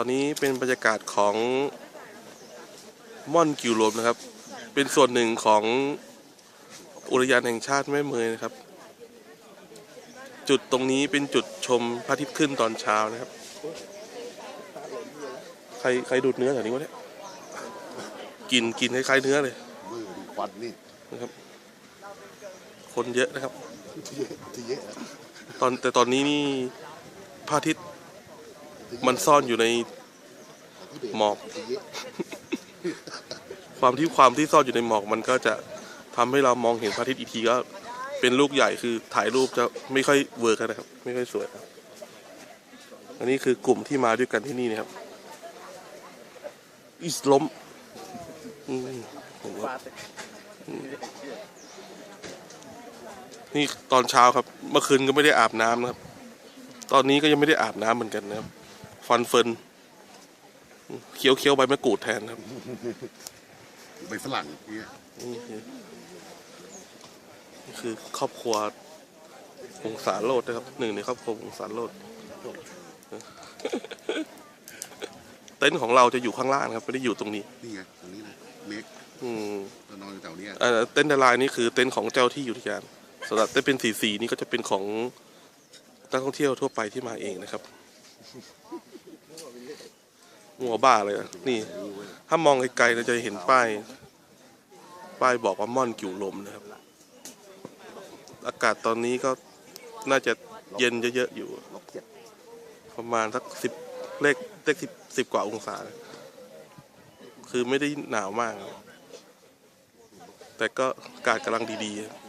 ตอนนี้เป็นบรรยากาศของม่อนกิวลมนะครับ เป็นส่วนหนึ่งของอุทยานแห่งชาติแม่เมยนะครับ จุดตรงนี้เป็นจุดชมพระอาทิตย์ขึ้นตอนเช้านะครับ ใครใครดูดเนื้อแถวนี้วะเนี่ยกินกินคล้ายๆเนื้อเลยมือดีควันนี่นะครับ คนเยอะนะครับ ที่เยอะที่เยอะนะตอนแต่ตอนนี้นี่พระอาทิตย์ มันซ่อนอยู่ในหมอก ความที่ความที่ซ่อนอยู่ในหมอกมันก็จะทำให้เรามองเห็นพระอาทิตย์อีกทีก็เป็นลูกใหญ่คือถ่ายรูปจะไม่ค่อยเวิร์กนะครับ ไม่ค่อยสวยครับ อันนี้คือกลุ่มที่มาด้วยกันที่นี่นะครับอิสลมอืมผมว่าอืมนี่ตอนเช้าครับ เมื่อคืนก็ไม่ได้อาบน้ำนะครับ ตอนนี้ก็ยังไม่ได้อาบน้ำเหมือนกันนะครับ ฟันเฟินเคี้ยวเคี้ยวๆใบมะกรูดแทนครับใบฝรั่งเนี่ยนี่คือนี่คือครอบครัววงศาโรดนะครับหนึ่งในครอบครัววงศาโรดเต็นท์ของเราจะอยู่ข้างล่างครับไม่ได้อยู่ตรงนี้นี่ไงตรงนี้นะเมกอืมเรานอนอยู่แถวเนี้ยเอ่อเต็นท์ดารายนี่คือเต็นท์ของเจ้าที่อุทยานสำหรับเต็นท์เป็นสีสีนี่ก็จะเป็นของนักท่องเที่ยวทั่วไปที่มาเองนะครับ หัวบ้าเลยนะนี่ ถ้ามองไกลๆเราจะเห็นป้าย ป้ายบอกว่าม่อนกิ่วลมนะครับ อากาศตอนนี้ก็น่าจะเย็นเยอะๆอยู่ ประมาณสักสิบเลขเลขสิบสิบกว่าองศา คือไม่ได้หนาวมาก แต่ก็อากาศกำลังดีๆ